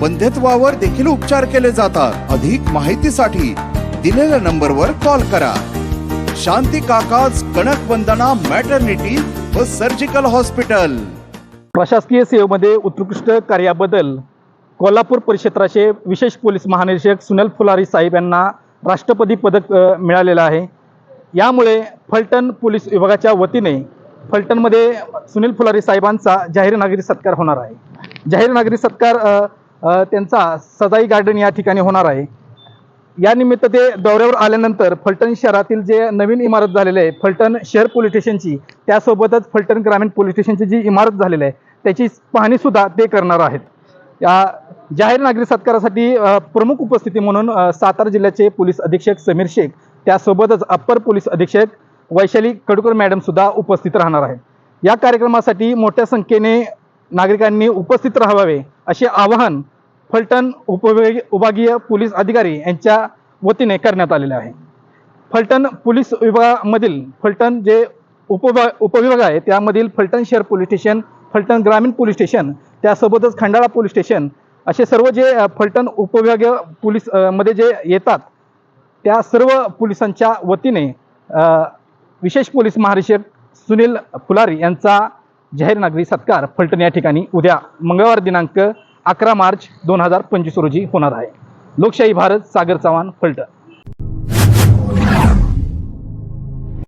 बंध्यत्वावर देखील उपचार केले जातात. अधिक माहितीसाठी दिलेल्या नंबरवर कॉल करा. शांती काकाज कणक वंदना मॅटर्निटी व सर्जिकल हॉस्पिटल प्रशासकीय सेवेमध्ये उत्कृष्ट कार्याबद्दल कोल्हापूर परिक्षेत्राचे विशेष पोलीस महानिरीक्षक सुनील फुलारी साहेब यांना राष्ट्रपती पदक मिळालेलं आहे. यामुळे फलटण पोलीस विभागाच्या वतीने फलटणमध्ये सुनील फुलारी साहेबांचा जाहीर नागरी सत्कार होणार आहे. जाहीर नागरी सत्कार त्यांचा सदाई गार्डन या ठिकाणी होणार आहे. या निमित्त ते दौऱ्यावर आल्यानंतर फलटण शहरातील जे नवीन इमारत झालेली आहे फलटण शहर पोलीस स्टेशनची त्यासोबतच फलटण ग्रामीण पोलीस स्टेशनची जी इमारत झालेली आहे त्याची पाहणीसुद्धा ते करणार आहेत. या जाहीर नागरिक सत्कारासाठी प्रमुख उपस्थिती म्हणून सातारा जिल्ह्याचे पोलीस अधीक्षक समीर शेख त्यासोबतच अप्पर पोलीस अधीक्षक वैशाली कडूकर मॅडमसुद्धा उपस्थित राहणार आहेत. या कार्यक्रमासाठी मोठ्या संख्येने नागरिकांनी उपस्थित राहावे असे आवाहन फलटण उपविभागीय विभागीय पोलीस अधिकारी यांच्या वतीने करण्यात आलेले आहे. फलटण पोलीस विभागामधील फलटण जे उपभा उपविभाग आहे त्यामधील फलटण शहर पोलीस स्टेशन फलटण ग्रामीण पोलीस स्टेशन त्यासोबतच खंडाळा पोलीस स्टेशन असे सर्व जे फलटण उपविभागीय पोलीसमध्ये जे येतात त्या सर्व पोलिसांच्या वतीने विशेष पोलीस महानिरीक्षक सुनील फुलारी यांचा जाहीर नागरी सत्कार फलटण या ठिकाणी उद्या मंगळवार दिनांक अकरा मार्च दोन हजार पंचवीस रोजी होणार आहे. लोकशाही भारत सागर चव्हाण फलटण.